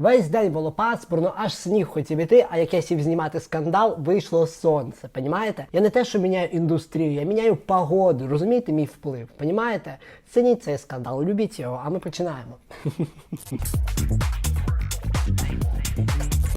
Весь день було пасмурно, аж сніг хотів іти, а як я сів знімати скандал, вийшло сонце. Понімаєте? Я не те, що міняю індустрію, я міняю погоду. Розумієте мій вплив? Понімаєте? Цініть цей скандал, любіть його, а ми починаємо.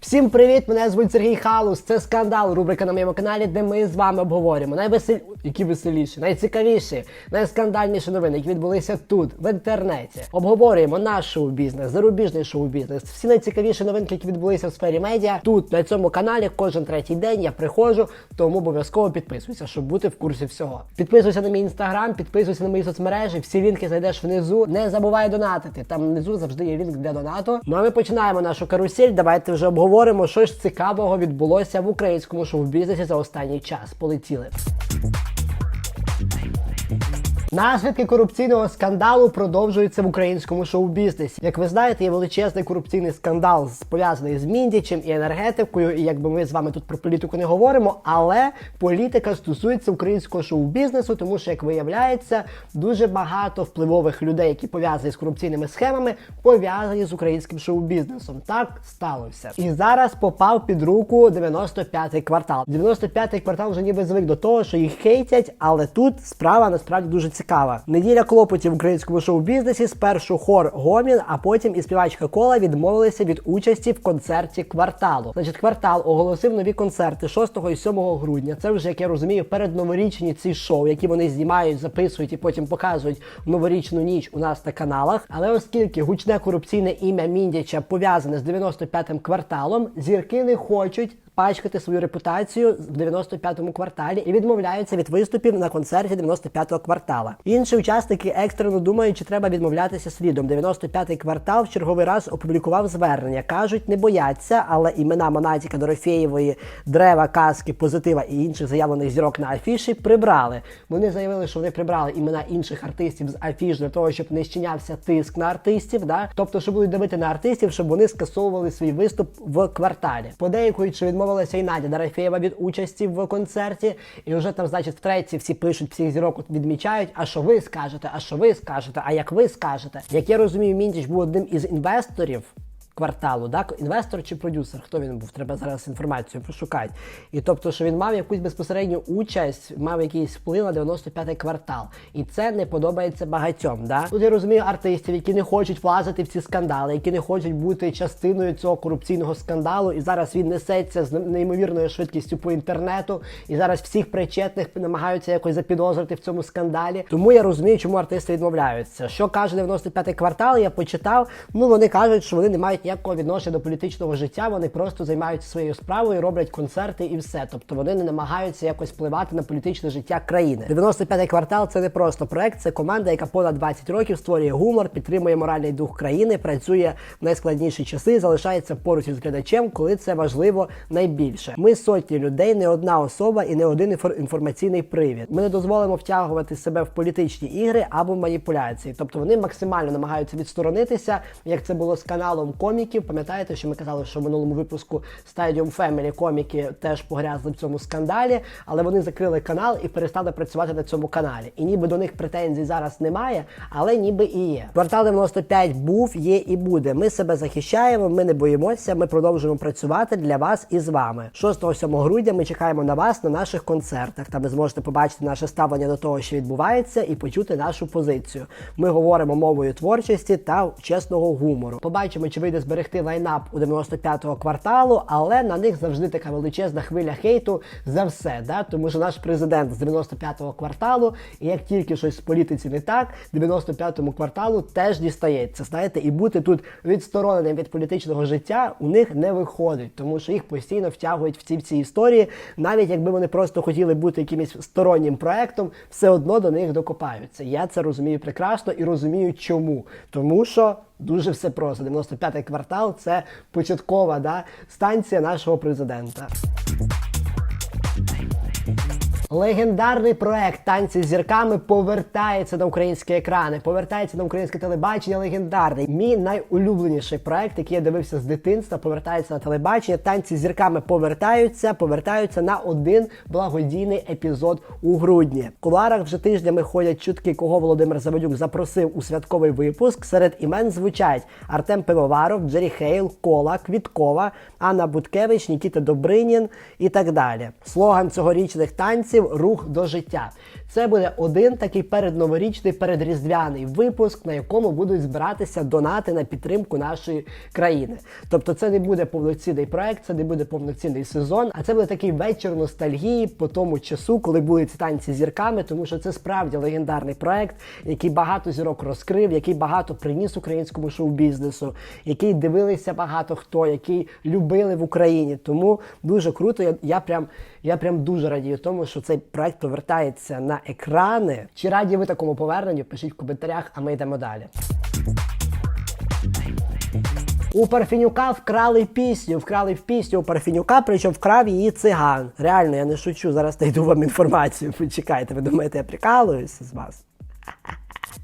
Всім привіт! Мене звуть Сергій Халус. Це скандал, рубрика на моєму каналі, де ми з вами обговорюємо найвеселі... які веселіші, найцікавіші, найскандальніші новини, які відбулися тут, в інтернеті. Обговорюємо наш шоу-бізнес, зарубіжний шоу-бізнес, всі найцікавіші новинки, які відбулися в сфері медіа. Тут на цьому каналі кожен третій день я приходжу, тому обов'язково підписуйся, щоб бути в курсі всього. Підписуйся на мій інстаграм, підписуйся на мої соцмережі. Всі лінки знайдеш внизу. Не забувай донатити. Там внизу завжди є лінк для донату. Ну а ми починаємо нашу карусель. Давайте вже обговоримо, що ж цікавого відбулося в українському шоу-бізнесі за останній час. Полетіли. Наслідки корупційного скандалу продовжуються в українському шоу-бізнесі. Як ви знаєте, є величезний корупційний скандал пов'язаний з міндічем і енергетикою. І якби ми з вами тут про політику не говоримо, але політика стосується українського шоу-бізнесу, тому що, як виявляється, дуже багато впливових людей, які пов'язані з корупційними схемами, пов'язані з українським шоу-бізнесом. Так сталося. І зараз попав під руку 95-й квартал. 95-й квартал вже ніби звик до того, що їх хейтять, але тут справа насправді дуже цікава. Неділя клопотів в українському шоу-бізнесі. Спершу хор Гомін, а потім і співачка Кола відмовилися від участі в концерті кварталу. Значить, квартал оголосив нові концерти 6 і 7 грудня. Це вже як я розумію, передноворічні ці шоу, які вони знімають, записують і потім показують в новорічну ніч у нас на каналах. Але оскільки гучне корупційне ім'я Міндяча пов'язане з 95-м кварталом, зірки не хочуть пачкати свою репутацію в 95-му кварталі і відмовляються від виступів на концерті 95-го квартала. Інші учасники екстрено думають, чи треба відмовлятися слідом. 95-й квартал в черговий раз опублікував звернення. кажуть, не бояться, але імена Монатіка Дорофєєвої, Древа, Каски, Позитива і інших заявлених зірок на афіші прибрали. Вони заявили, що вони прибрали імена інших артистів з афіш для того, щоб не щинявся тиск на артистів. Да? Тобто, що будуть давити на артистів, щоб вони скасовували свій виступ в кварталі. Подейкують, що відмовилася і Надя Дорофєєва від участі в концерті, і вже там, значить, втретє всі пишуть, всіх зірок відмічають. А що ви скажете? А що ви скажете? А як ви скажете? Як я розумію, Міндіч був одним із інвесторів. Кварталу, так? інвестор чи продюсер, хто він був? Треба зараз інформацію пошукати. І тобто, що він мав якусь безпосередню участь, мав якийсь вплив на 95-й квартал. І це не подобається багатьом. Да? Тут я розумію артистів, які не хочуть влазити в ці скандали, які не хочуть бути частиною цього корупційного скандалу. І зараз він несеться з неймовірною швидкістю по інтернету. І зараз всіх причетних намагаються якось запідозрити в цьому скандалі. Тому я розумію, чому артисти відмовляються. Що каже 95-й квартал, я почитав. Ну вони кажуть, що вони не мають ніякого відношення до політичного життя. Вони просто займаються своєю справою, роблять концерти і все. Тобто вони не намагаються якось впливати на політичне життя країни. 95-й квартал це не просто проект, це команда, яка понад 20 років створює гумор, підтримує моральний дух країни, працює в найскладніші часи, залишається поруч із глядачем, коли це важливо найбільше. Ми сотні людей, не одна особа і не один інфор- інформаційний привід. Ми не дозволимо втягувати себе в політичні ігри або маніпуляції. Тобто вони максимально намагаються відсторонитися, як це було з каналом коміків. Пам'ятаєте, що ми казали, що в минулому випуску Stadium Family коміки теж погрязли в цьому скандалі, але вони закрили канал і перестали працювати на цьому каналі. І ніби до них претензій зараз немає, але ніби і є. Квартал 95 був, є і буде. Ми себе захищаємо, ми не боїмося. Ми продовжуємо працювати для вас і з вами. 6-7 грудня ми чекаємо на вас на наших концертах. Там ви зможете побачити наше ставлення до того, що відбувається, і почути нашу позицію. Ми говоримо мовою творчості та чесного гумору. Побачимо, чи вийде зберегти лайнап у 95-го кварталу, але на них завжди така величезна хвиля хейту за все. Да? Тому що наш президент з 95-го кварталу, і як тільки щось в політиці не так, 95-му кварталу теж дістається. Знаєте, і бути тут відстороненим від політичного життя у них не виходить, тому що їх постійно втягують в ці всі історії, навіть якби вони просто хотіли бути якимось стороннім проектом, все одно до них докопаються. Я це розумію прекрасно і розумію, чому. Тому що. Дуже все просто. 95-й квартал це початкова да, станція нашого президента. Легендарний проект танці з зірками повертається на українські екрани, повертається на українське телебачення. Легендарний. Мій найулюбленіший проект, який я дивився з дитинства, повертається на телебачення. Танці з зірками повертаються, повертаються на один благодійний епізод у грудні. В куларах вже тижнями ходять чутки, кого Володимир Заводюк запросив у святковий випуск. Серед імен звучать Артем Пивоваров, Джері Хейл, Кола, Квіткова, Анна Буткевич, Нікіта Добринін і так далі. Слоган цьогорічних танців рух до життя. Це буде один такий передноворічний, передріздвяний випуск, на якому будуть збиратися донати на підтримку нашої країни. Тобто, це не буде повноцінний проект, це не буде повноцінний сезон, а це буде такий вечір ностальгії по тому часу, коли були ці танці зірками, тому що це справді легендарний проект, який багато зірок розкрив, який багато приніс українському шоу-бізнесу, який дивилися багато хто, який любили в Україні. Тому дуже круто. Я, я прям я прям дуже радію тому, що цей проект повертається на екрани. Чи раді ви такому поверненню? Пишіть в коментарях, а ми йдемо далі. У Парфінюка вкрали пісню, вкрали в пісню у Парфінюка, причому вкрав її циган. Реально, я не шучу, зараз знайду вам інформацію. Почекайте, ви думаєте, я прикалуюся з вас?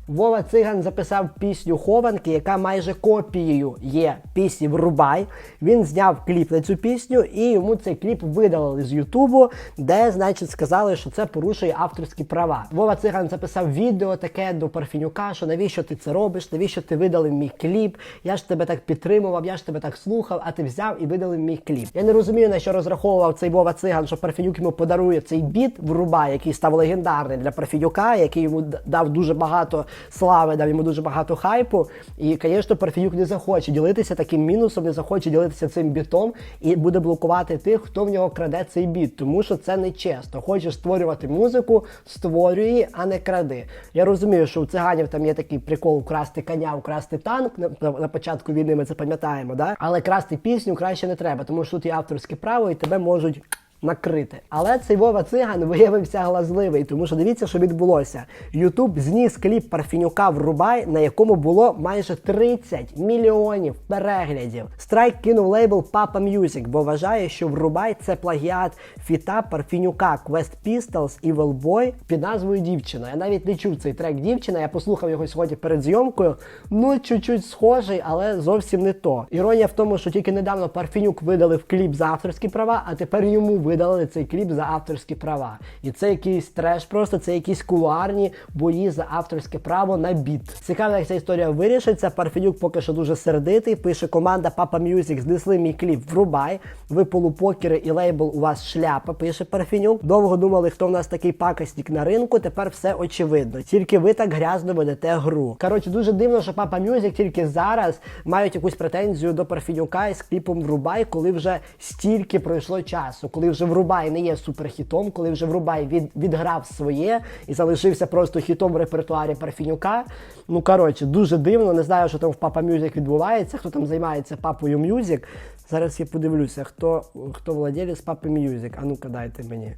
Вова Циган записав пісню Хованки, яка майже копією є пісні Врубай. Він зняв кліп на цю пісню, і йому цей кліп видалили з Ютубу, де, значить, сказали, що це порушує авторські права. Вова Циган записав відео таке до Парфенюка, що навіщо ти це робиш, навіщо ти видалив мій кліп? Я ж тебе так підтримував, я ж тебе так слухав, а ти взяв і видалив мій кліп. Я не розумію, на що розраховував цей Вова Циган, що Парфенюк йому подарує цей біт Врубай, який став легендарний для Парфенюка, який йому дав дуже багато слави, дав йому дуже багато хайпу. І, звісно, Парфенюк не захоче ділитися таким мінусом, не захоче ділитися цим бітом і буде блокувати тих, хто в нього краде цей біт, тому що це не чесно. Хочеш створювати музику, створюй її, а не кради. Я розумію, що у циганів там є такий прикол украсти коня, украсти танк. На, на початку війни ми це пам'ятаємо, да? але красти пісню краще не треба, тому що тут є авторське право і тебе можуть накрити. Але цей Вова Циган виявився глазливий, тому що дивіться, що відбулося. Ютуб зніс кліп Парфінюка Врубай, на якому було майже 30 мільйонів переглядів. Страйк кинув лейбл Papa Music, бо вважає, що Врубай це плагіат фіта Парфінюка Quest Pistols Evil Boy під назвою Дівчина. Я навіть не чув цей трек Дівчина. Я послухав його сьогодні перед зйомкою. Ну, чуть-чуть схожий, але зовсім не то. Іронія в тому, що тільки недавно Парфінюк видалив кліп за авторські права, а тепер йому видалили цей кліп за авторські права. І це якийсь треш, просто це якісь кулуарні бої за авторське право на біт. Цікаво, як ця історія вирішиться. Парфенюк поки що дуже сердитий. Пише команда Papa Music, знесли мій кліп врубай. Ви полупокери і лейбл у вас шляпа, пише Парфенюк. Довго думали, хто в нас такий пакостник на ринку. Тепер все очевидно. Тільки ви так грязно ведете гру. Коротше, дуже дивно, що Papa Music тільки зараз мають якусь претензію до Парфенюка із кліпом Врубай, коли вже стільки пройшло часу, коли вже Врубай не є суперхітом, коли вже Врубай від, відграв своє і залишився просто хітом в репертуарі Парфенюка. Ну коротше, дуже дивно. Не знаю, що там в Papa Music відбувається, хто там займається папою Music. Зараз я подивлюся, хто, хто владелець Papa Music. А ну-ка дайте мені.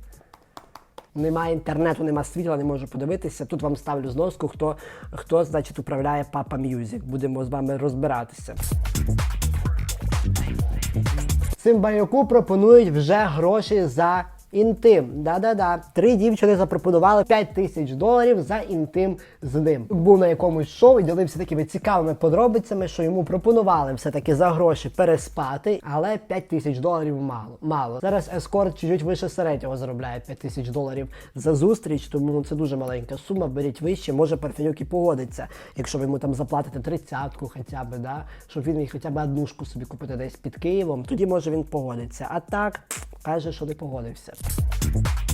Немає інтернету, нема світла, не можу подивитися. Тут вам ставлю зноску, хто, хто значить, управляє Papa Music. Будемо з вами розбиратися. Цим байоку пропонують вже гроші за інтим. Да-да-да. Три дівчини запропонували 5 тисяч доларів за інтим з ним. Був на якомусь шоу і ділився такими цікавими подробицями, що йому пропонували все-таки за гроші переспати, але 5 тисяч доларів мало. Мало. Зараз ескорт чуть вище середнього заробляє 5 тисяч доларів за зустріч, тому це дуже маленька сума. Беріть вище, може Парфенюк і погодиться, якщо ви йому там заплатите тридцятку хоча б, да? щоб він міг хоча б однушку собі купити десь під Києвом, тоді може він погодиться. А так каже, що не погодився. Thank you.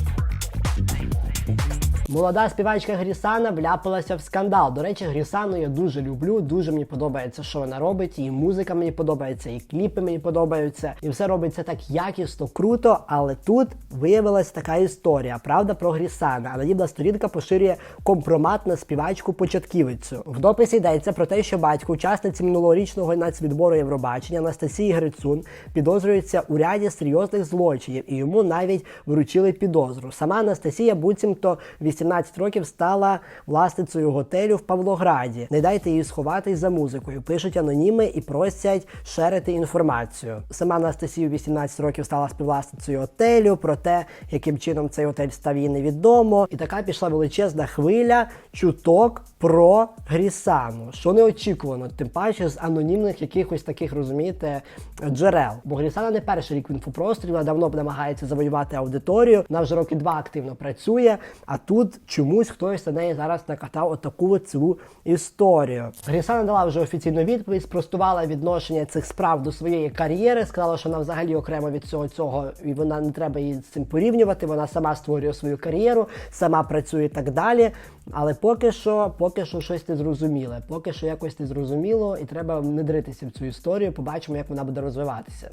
Молода співачка Грісана вляпалася в скандал. До речі, Грісану я дуже люблю, дуже мені подобається, що вона робить. І музика мені подобається, і кліпи мені подобаються. І все робиться так якісно, круто. Але тут виявилась така історія. Правда про Грісана. Анонімна сторінка поширює компромат на співачку початківицю. В дописі йдеться про те, що батько учасниці минулорічного нацвідбору Євробачення Анастасії Грицун підозрюється у ряді серйозних злочинів, і йому навіть вручили підозру. Сама Анастасія буцімто 18 років стала власницею готелю в Павлограді. Не дайте їй сховатись за музикою. Пишуть аноніми і просять шерити інформацію. Сама Анастасія 18 років стала співвласницею готелю. Про те, яким чином цей готель став їй невідомо. І така пішла величезна хвиля чуток про Грісану, що неочікувано, тим паче з анонімних якихось таких, розумієте, джерел. Бо Грісана не перший рік в інфопросторі, вона давно намагається завоювати аудиторію. Вона вже роки два активно працює. А тут чомусь хтось на неї зараз накатав отаку от цілу історію. Грісана дала вже офіційну відповідь, спростувала відношення цих справ до своєї кар'єри. Сказала, що вона взагалі окремо від цього цього, і вона не треба її з цим порівнювати. Вона сама створює свою кар'єру, сама працює і так далі. Але поки що, поки що щось не зрозуміле. Поки що якось не зрозуміло, і треба внедритися в цю історію. Побачимо, як вона буде розвиватися.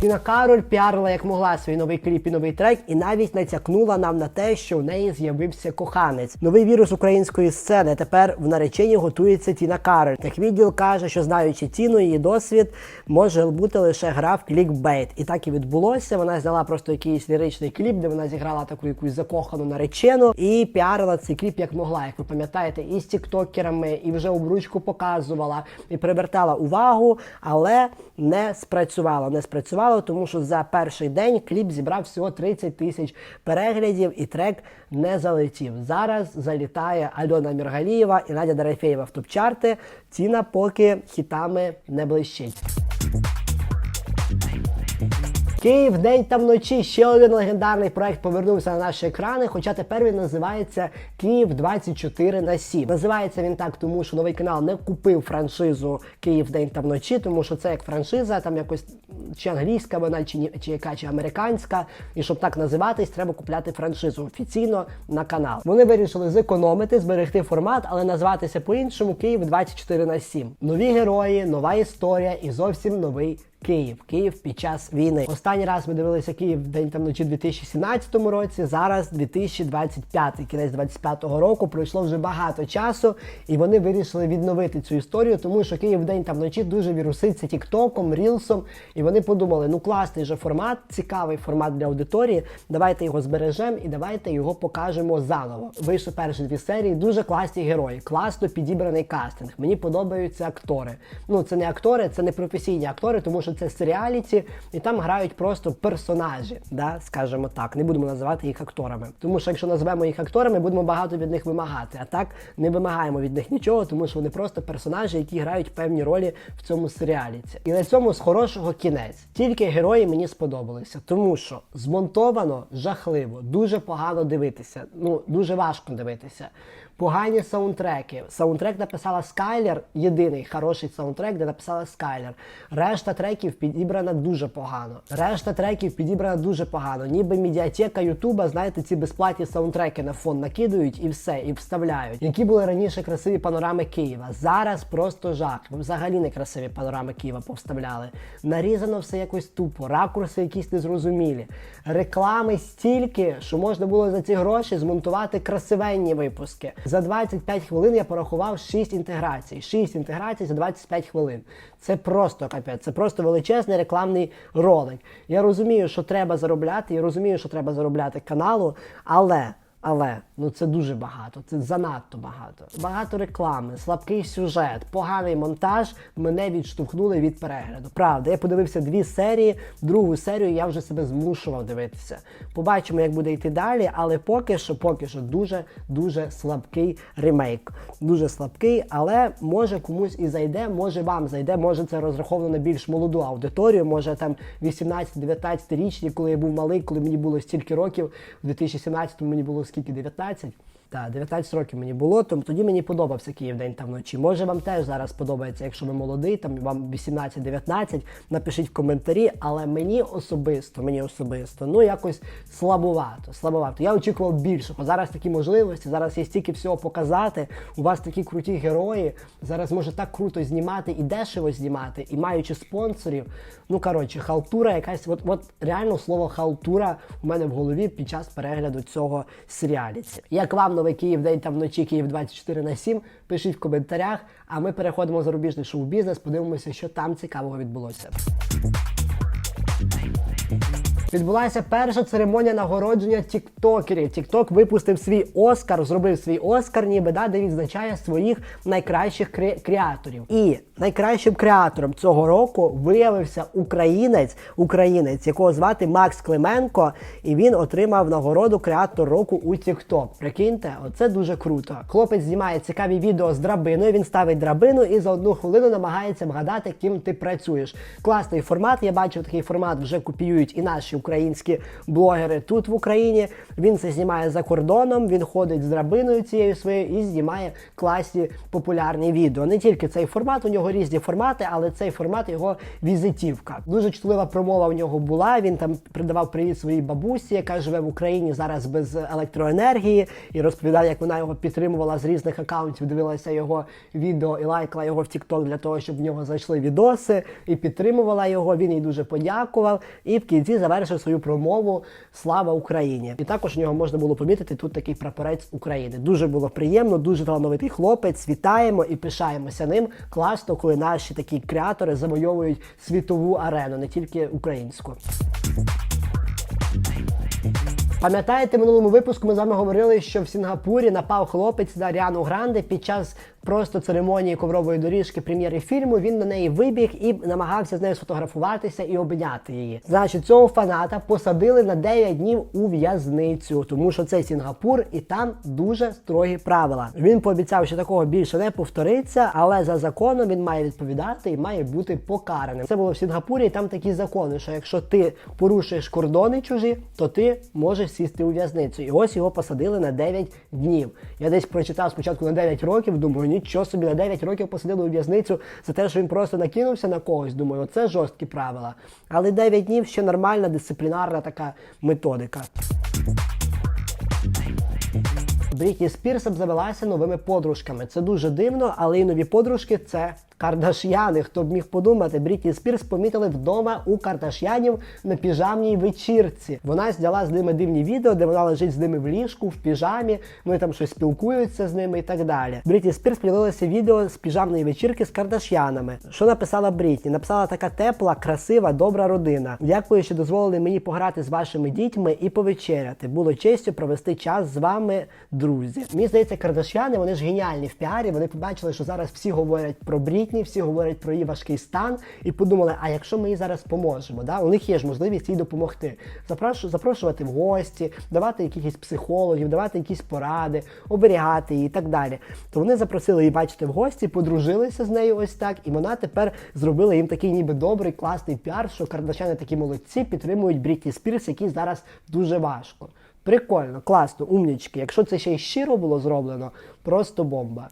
Тіна Кароль піарила як могла свій новий кліп і новий трек, і навіть натякнула нам на те, що в неї з'явився коханець. Новий вірус української сцени. Тепер в нареченні готується Тіна Кароль. Так відділ каже, що знаючи ціну, її досвід може бути лише гра в клікбейт. І так і відбулося. Вона зняла просто якийсь ліричний кліп, де вона зіграла таку якусь закохану наречену і піарила цей кліп як могла. Як ви пам'ятаєте, і з тіктокерами, і вже обручку показувала, і привертала увагу, але не спрацювало. Не спрацювало, тому що за перший день кліп зібрав всього 30 тисяч переглядів, і трек не залетів. Зараз залітає Альона Міргалієва і Надя Дорофєєва в топ-чарти. Ціна поки хітами не блищить. Київ день та вночі ще один легендарний проект повернувся на наші екрани, хоча тепер він називається Київ 24 на 7. Називається він так, тому що новий канал не купив франшизу Київ день та вночі, тому що це як франшиза, там якось чи англійська вона, чи, ні- чи яка, чи американська. І щоб так називатись, треба купляти франшизу офіційно на канал. Вони вирішили зекономити, зберегти формат, але назватися по-іншому Київ 24 на 7. Нові герої, нова історія і зовсім новий. Київ, Київ під час війни. Останній раз ми дивилися Київ день та вночі 2017 році. Зараз 2025, кінець 25-го року. Пройшло вже багато часу, і вони вирішили відновити цю історію, тому що Київ день та вночі дуже віруситься тіктоком, рілсом. І вони подумали: ну класний же формат, цікавий формат для аудиторії. Давайте його збережемо і давайте його покажемо заново. Вийшли перші дві серії, дуже класні герої, класно підібраний кастинг. Мені подобаються актори. Ну це не актори, це не професійні актори, тому що це серіаліті, і там грають просто персонажі, да, скажімо так. Не будемо називати їх акторами. Тому що якщо назвемо їх акторами, будемо багато від них вимагати. А так не вимагаємо від них нічого, тому що вони просто персонажі, які грають певні ролі в цьому серіаліці. І на цьому з хорошого кінець. Тільки герої мені сподобалися, тому що змонтовано жахливо, дуже погано дивитися. Ну дуже важко дивитися. Погані саундтреки. Саундтрек написала Скайлер, єдиний хороший саундтрек, де написала Скайлер. Решта треків підібрана дуже погано. Решта треків підібрана дуже погано. Ніби медіатека Ютуба, знаєте, ці безплатні саундтреки на фон накидують і все, і вставляють. Які були раніше красиві панорами Києва. Зараз просто жах. Взагалі не красиві панорами Києва повставляли. Нарізано все якось тупо, ракурси якісь незрозумілі. Реклами стільки, що можна було за ці гроші змонтувати красивенні випуски. За 25 хвилин я порахував 6 інтеграцій. 6 інтеграцій за 25 хвилин. Це просто капець, це просто величезний рекламний ролик. Я розумію, що треба заробляти, я розумію, що треба заробляти каналу, але. Але ну це дуже багато, це занадто багато. Багато реклами, слабкий сюжет, поганий монтаж мене відштовхнули від перегляду. Правда, я подивився дві серії, другу серію я вже себе змушував дивитися. Побачимо, як буде йти далі, але поки що, поки що дуже дуже слабкий ремейк. Дуже слабкий, але може комусь і зайде, може вам зайде, може це розраховано на більш молоду аудиторію. Може там 18-19 річні, коли я був малий, коли мені було стільки років, в 2017 мені було скільки 19. Так, 19 років мені було, тому тоді мені подобався Київ день та вночі. Може вам теж зараз подобається, якщо ви молодий, там вам 18-19, напишіть в коментарі, але мені особисто, мені особисто, ну якось слабовато. Слабовато. Я очікував більшого. Зараз такі можливості, зараз є стільки всього показати. У вас такі круті герої. Зараз може так круто знімати і дешево знімати, і маючи спонсорів. Ну коротше, халтура якась, от, от реально слово халтура у мене в голові під час перегляду цього серіаліці. Як вам новий Київ день та вночі Київ 24 на 7? Пишіть в коментарях, а ми переходимо в зарубіжний шоу-бізнес, подивимося, що там цікавого відбулося. Відбулася перша церемонія нагородження тіктокерів. Тікток випустив свій Оскар, зробив свій Оскар, ніби да, де відзначає своїх найкращих кре- креаторів. І найкращим креатором цього року виявився українець, українець, якого звати Макс Клименко, і він отримав нагороду креатор року у TikTok. Прикиньте, оце дуже круто. Хлопець знімає цікаві відео з драбиною. Він ставить драбину і за одну хвилину намагається вгадати, ким ти працюєш. Класний формат. Я бачив такий формат вже копіюють і наші українські блогери тут в Україні. Він це знімає за кордоном. Він ходить з драбиною цією своєю і знімає класні популярні відео. Не тільки цей формат, у нього різні формати, але цей формат його візитівка. Дуже чутлива промова в нього була. Він там придавав привіт своїй бабусі, яка живе в Україні зараз без електроенергії, і розповідав, як вона його підтримувала з різних акаунтів, дивилася його відео і лайкала його в TikTok для того, щоб в нього зайшли відоси, і підтримувала його. Він їй дуже подякував. І в кінці завершив свою промову Слава Україні! І також у нього можна було помітити тут такий прапорець України. Дуже було приємно, дуже талановитий хлопець. Вітаємо і пишаємося ним. Класно, коли наші такі креатори завойовують світову арену, не тільки українську. Пам'ятаєте, минулому випуску ми з вами говорили, що в Сінгапурі напав хлопець на Ріану Гранде під час просто церемонії коврової доріжки прем'єри фільму. Він на неї вибіг і намагався з нею сфотографуватися і обняти її. Значить, цього фаната посадили на 9 днів у в'язницю, тому що це Сінгапур і там дуже строгі правила. Він пообіцяв, що такого більше не повториться, але за законом він має відповідати і має бути покараним. Це було в Сінгапурі, і там такі закони, що якщо ти порушуєш кордони чужі, то ти можеш сісти у в'язницю. І ось його посадили на 9 днів. Я десь прочитав спочатку на 9 років, думаю, нічого собі на 9 років посадили у в'язницю за те, що він просто накинувся на когось. Думаю, оце жорсткі правила. Але 9 днів ще нормальна дисциплінарна така методика. Брітні Спірс обзавелася новими подружками. Це дуже дивно, але і нові подружки це Кардаш'яни. Хто б міг подумати, Брітні Спірс помітили вдома у Кардаш'янів на піжамній вечірці. Вона зняла з ними дивні відео, де вона лежить з ними в ліжку, в піжамі. Вони там щось спілкуються з ними і так далі. Брітні Спірс поділилася відео з піжамної вечірки з Кардаш'янами. Що написала Брітні? Написала така тепла, красива, добра родина. Дякую, що дозволили мені пограти з вашими дітьми і повечеряти. Було честю провести час з вами, друзі. Мені здається, Кардаш'яни вони ж геніальні в піарі. Вони побачили, що зараз всі говорять про Брітні, всі говорять про її важкий стан, і подумали: а якщо ми їй зараз поможемо, да? у них є ж можливість їй допомогти. Запрошу, запрошувати в гості, давати якихось психологів, давати якісь поради, оберігати її і так далі. То вони запросили її, бачите, в гості, подружилися з нею ось так, і вона тепер зробила їм такий ніби добрий, класний піар, що кардашяни такі молодці підтримують Брітні Спірс, який зараз дуже важко. Прикольно, класно, умнічки. Якщо це ще й щиро було зроблено, просто бомба.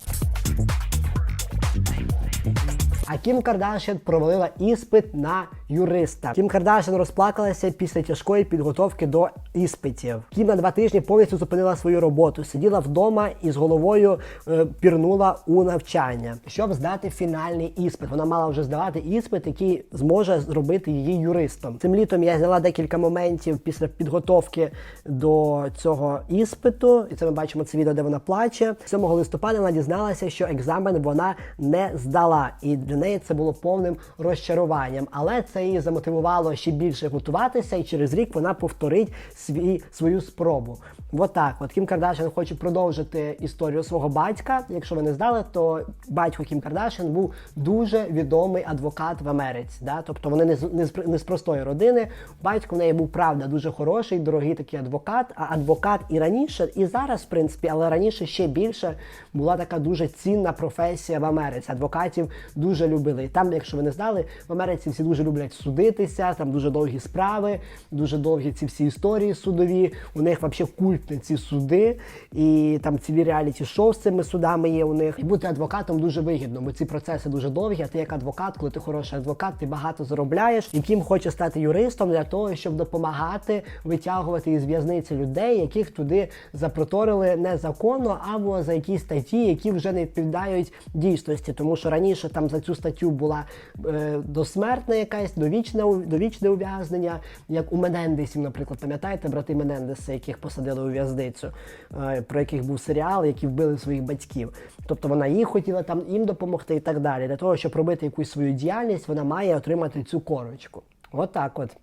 А Кім Кардашян провалила іспит на юриста. Кім Кардашян розплакалася після тяжкої підготовки до іспитів. Кім на два тижні повністю зупинила свою роботу, сиділа вдома і з головою е, пірнула у навчання, щоб здати фінальний іспит. Вона мала вже здавати іспит, який зможе зробити її юристом. Цим літом я взяла декілька моментів після підготовки до цього іспиту, і це ми бачимо це відео, де вона плаче. 7 листопада вона дізналася, що екзамен вона не здала, і для неї це було повним розчаруванням. Але це її замотивувало ще більше готуватися, і через рік вона повторить свій свою спробу. Отак, от Кім Кардашян хоче продовжити історію свого батька. Якщо ви не знали, то батько Кім Кардашян був дуже відомий адвокат в Америці. Да? Тобто вони не з не з, не з простої родини. Батько в неї був правда дуже хороший, дорогий такий адвокат. А адвокат і раніше, і зараз, в принципі, але раніше ще більше була така дуже цінна професія в Америці. Адвокатів дуже любили. І там, якщо ви не знали, в Америці всі дуже люблять судитися, там дуже довгі справи, дуже довгі ці всі історії судові. У них взагалі культні ці суди, і там цілі реаліті шоу з цими судами є у них. І бути адвокатом дуже вигідно, бо ці процеси дуже довгі. А ти як адвокат, коли ти хороший адвокат, ти багато заробляєш. І Кім хоче стати юристом для того, щоб допомагати витягувати із в'язниці людей, яких туди запроторили незаконно або за якісь статті, які вже не відповідають дійсності. Тому що раніше там за цю статтю була е, досмертна якась довічне, довічне ув'язнення, як у Менендесів, наприклад, пам'ятаєте, брати Менендеси, яких посадили у в'язницю, е, про яких був серіал, які вбили своїх батьків. Тобто вона їх хотіла там їм допомогти і так далі. Для того, щоб робити якусь свою діяльність, вона має отримати цю корочку. Отак от.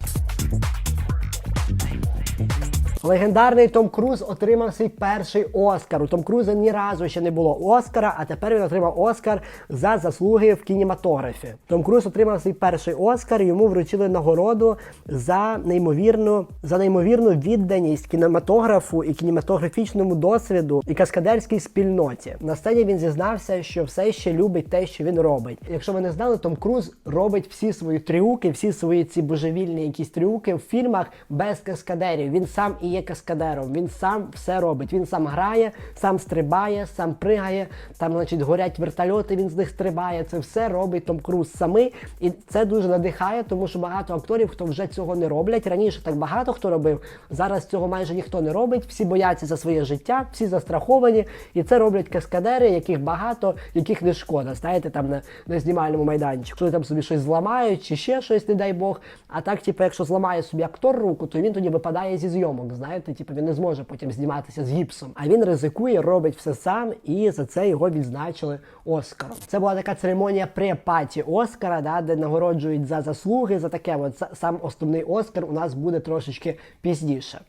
Легендарний Том Круз отримав свій перший Оскар. У Том Круза ні разу ще не було Оскара, а тепер він отримав Оскар за заслуги в кінематографі. Том Круз отримав свій перший Оскар. Йому вручили нагороду за неймовірну за неймовірну відданість кінематографу і кінематографічному досвіду і каскадерській спільноті. На сцені він зізнався, що все ще любить те, що він робить. Якщо ви не знали, Том Круз робить всі свої трюки, всі свої ці божевільні якісь трюки в фільмах без каскадерів. Він сам і є каскадером. Він сам все робить. Він сам грає, сам стрибає, сам пригає. Там, значить, горять вертольоти. Він з них стрибає. Це все робить Том Круз самий, і це дуже надихає, тому що багато акторів, хто вже цього не роблять. Раніше так багато хто робив. Зараз цього майже ніхто не робить. Всі бояться за своє життя, всі застраховані, і це роблять каскадери, яких багато, яких не шкода. Знаєте, там на, на знімальному майданчику. Коли там собі щось зламають чи ще щось, не дай Бог. А так, типу, якщо зламає собі актор руку, то він тоді випадає зі зйомок. Знаєте, типу, він не зможе потім зніматися з гіпсом. А він ризикує, робить все сам, і за це його відзначили Оскаром. Це була така церемонія препаті Оскара, да, де нагороджують за заслуги, за таке. От сам основний Оскар у нас буде трошечки пізніше.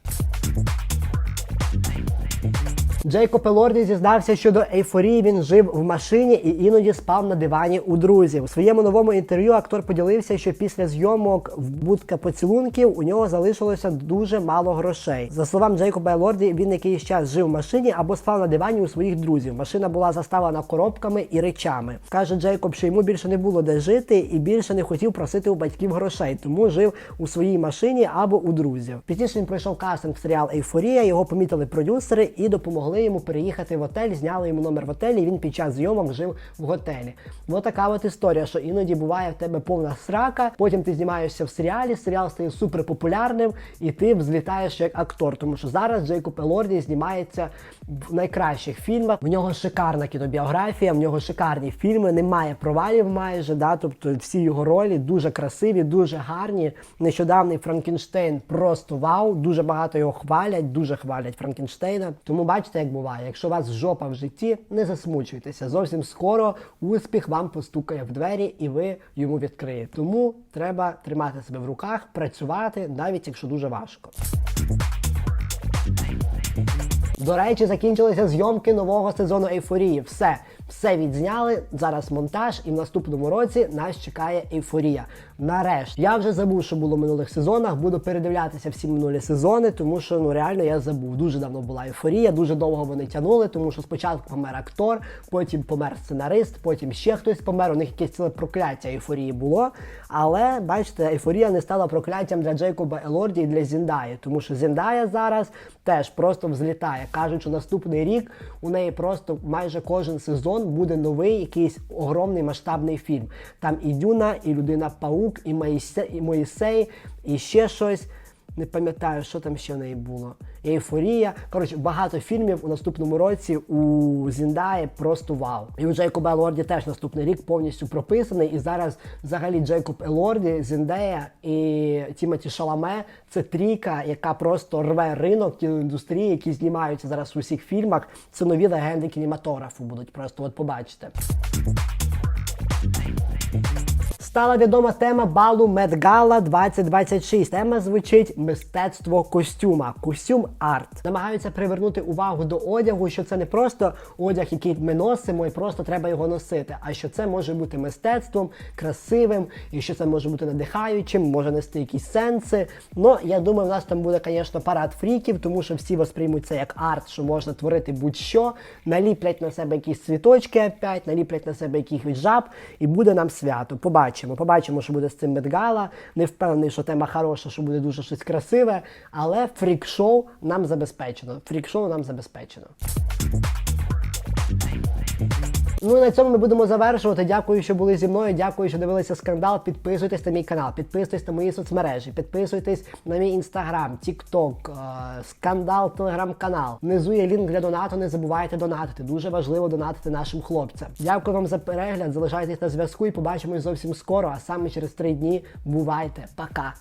Джейкоб Елорді зізнався, що до ейфорії він жив в машині і іноді спав на дивані у друзів. У своєму новому інтерв'ю актор поділився, що після зйомок в будка поцілунків у нього залишилося дуже мало грошей. За словами Джейкоба Елорді, він якийсь час жив в машині або спав на дивані у своїх друзів. Машина була заставлена коробками і речами. Каже Джейкоб, що йому більше не було де жити і більше не хотів просити у батьків грошей, тому жив у своїй машині або у друзів. Пізніше він пройшов кастинг в серіал Ейфорія. Його помітили продюсери і допомогли йому переїхати в готель. Зняли йому номер в готелі. і Він під час зйомок жив в готелі. Ось така от історія, що іноді буває в тебе повна срака. Потім ти знімаєшся в серіалі. Серіал стає суперпопулярним, і ти взлітаєш як актор. Тому що зараз Джейкоб Елорді знімається в найкращих фільмах. В нього шикарна кінобіографія, в нього шикарні фільми, немає провалів майже. Да? Тобто всі його ролі дуже красиві, дуже гарні. Нещодавний Франкенштейн просто вау. Дуже багато його хвалять, дуже хвалять Франкенштейна. Тому бачите, як буває. Якщо у вас жопа в житті, не засмучуйтеся. Зовсім скоро успіх вам постукає в двері, і ви йому відкриєте. Тому треба тримати себе в руках, працювати, навіть якщо дуже важко. До речі, закінчилися зйомки нового сезону ейфорії. Все, все відзняли. Зараз монтаж, і в наступному році нас чекає ейфорія. Нарешті я вже забув, що було в минулих сезонах. Буду передивлятися всі минулі сезони, тому що ну реально я забув. Дуже давно була ейфорія, дуже довго вони тягнули, тому що спочатку помер актор, потім помер сценарист, потім ще хтось помер. У них якесь ціле прокляття ейфорії було. Але бачите, ейфорія не стала прокляттям для Джейкоба Елорді і для Зіндаї, тому що Зіндая зараз теж просто взлітає. Кажуть, що наступний рік у неї просто майже кожен сезон буде новий якийсь огромний масштабний фільм. Там і Дюна, і Людина Паук, і Моїсей, і ще щось. Не пам'ятаю, що там ще в неї було. Ейфорія. Коротше, багато фільмів у наступному році у Зіндаї просто вау. І у Джейкоба Елорді теж наступний рік повністю прописаний. І зараз взагалі Джейкоб Елорді, Зіндея і Тімоті Шаламе це трійка, яка просто рве ринок кіноіндустрії, які знімаються зараз у всіх фільмах. Це нові легенди кінематографу будуть просто от побачите. Стала відома тема балу Медгала 2026. Тема звучить мистецтво костюма, костюм арт. Намагаються привернути увагу до одягу, що це не просто одяг, який ми носимо, і просто треба його носити, а що це може бути мистецтвом, красивим, і що це може бути надихаючим, може нести якісь сенси. Ну я думаю, в нас там буде, звісно, парад фріків, тому що всі восприймуть це як арт, що можна творити будь-що, наліплять на себе якісь цвіточки опять, наліплять на себе якихось жаб, і буде нам свято. Побачимо. Побачимо, що буде з цим медгала. Не впевнений, що тема хороша, що буде дуже щось красиве, але фрік-шоу нам забезпечено. Фрік-шоу нам забезпечено. Ну і на цьому ми будемо завершувати. Дякую, що були зі мною. Дякую, що дивилися скандал. Підписуйтесь на мій канал, підписуйтесь на мої соцмережі, підписуйтесь на мій інстаграм, тікток, скандал, телеграм-канал. Внизу є лінк для донату. Не забувайте донатити. Дуже важливо донатити нашим хлопцям. Дякую вам за перегляд. Залишайтесь на зв'язку і побачимось зовсім скоро. А саме через три дні бувайте. Пока.